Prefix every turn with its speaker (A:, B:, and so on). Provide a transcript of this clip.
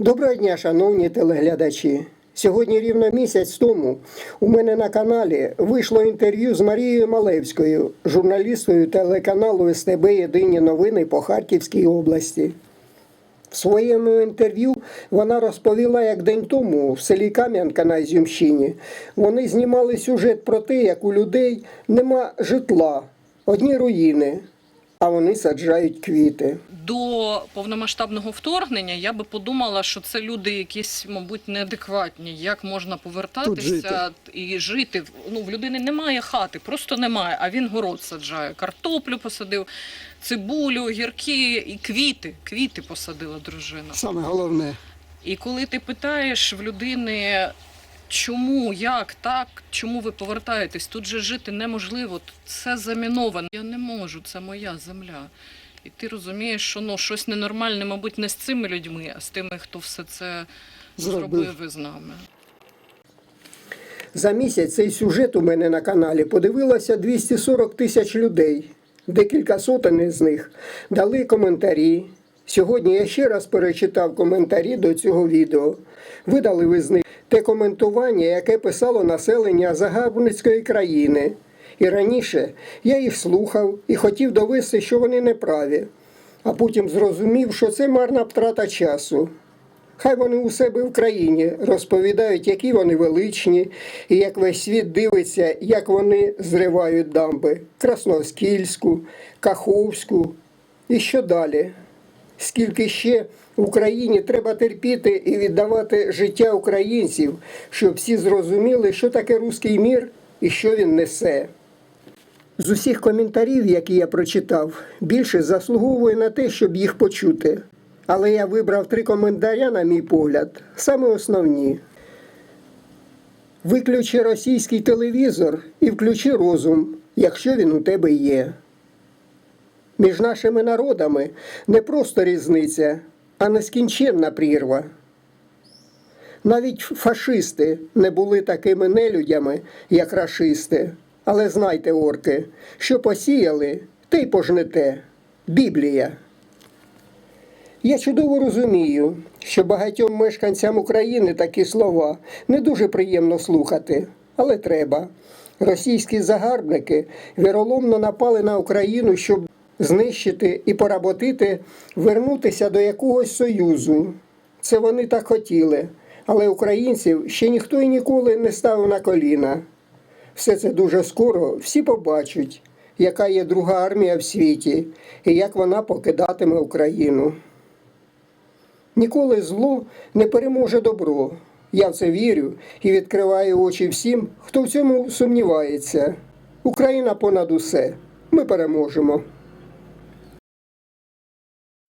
A: Доброго дня, шановні телеглядачі. Сьогодні рівно місяць тому у мене на каналі вийшло інтерв'ю з Марією Малевською, журналісткою телеканалу СТБ Єдині новини по Харківській області. В своєму інтерв'ю вона розповіла, як день тому в селі Кам'янка на Ізюмщині вони знімали сюжет про те, як у людей нема житла, одні руїни, а вони саджають квіти.
B: До повномасштабного вторгнення я би подумала, що це люди якісь, мабуть, неадекватні. Як можна повертатися і жити? Ну, в людини немає хати, просто немає. А він город саджає. Картоплю посадив, цибулю, гірки і квіти. Квіти посадила дружина.
A: Саме головне.
B: І коли ти питаєш в людини, чому, як, так, чому ви повертаєтесь? Тут же жити неможливо, тут все заміновано. Я не можу, це моя земля. І ти розумієш, що ну, щось ненормальне, мабуть, не з цими людьми, а з тими, хто все це
A: Зробив.
B: зробив із нами.
A: За місяць цей сюжет у мене на каналі подивилося 240 тисяч людей. Декілька сотень із них дали коментарі. Сьогодні я ще раз перечитав коментарі до цього відео. Видали ви з них те коментування, яке писало населення загарбницької країни. І раніше я їх слухав і хотів довести, що вони неправі, а потім зрозумів, що це марна втрата часу. Хай вони у себе в країні розповідають, які вони величні, і як весь світ дивиться, як вони зривають дамби Красноскільську, Каховську. І що далі? Скільки ще Україні треба терпіти і віддавати життя українців, щоб всі зрозуміли, що таке руський мір і що він несе. З усіх коментарів, які я прочитав, більше заслуговує на те, щоб їх почути. Але я вибрав три коментаря, на мій погляд, саме основні. Виключи російський телевізор і включи розум, якщо він у тебе є. Між нашими народами не просто різниця, а нескінченна прірва. Навіть фашисти не були такими нелюдями, як рашисти. Але знайте, орки, що посіяли, те й пожнете. Біблія. Я чудово розумію, що багатьом мешканцям України такі слова не дуже приємно слухати, але треба. Російські загарбники віроломно напали на Україну, щоб знищити і поработити, вернутися до якогось союзу. Це вони так хотіли, але українців ще ніхто і ніколи не ставив на коліна. Все це дуже скоро всі побачать, яка є друга армія в світі і як вона покидатиме Україну. Ніколи зло не переможе добро. Я в це вірю і відкриваю очі всім, хто в цьому сумнівається. Україна понад усе. Ми переможемо.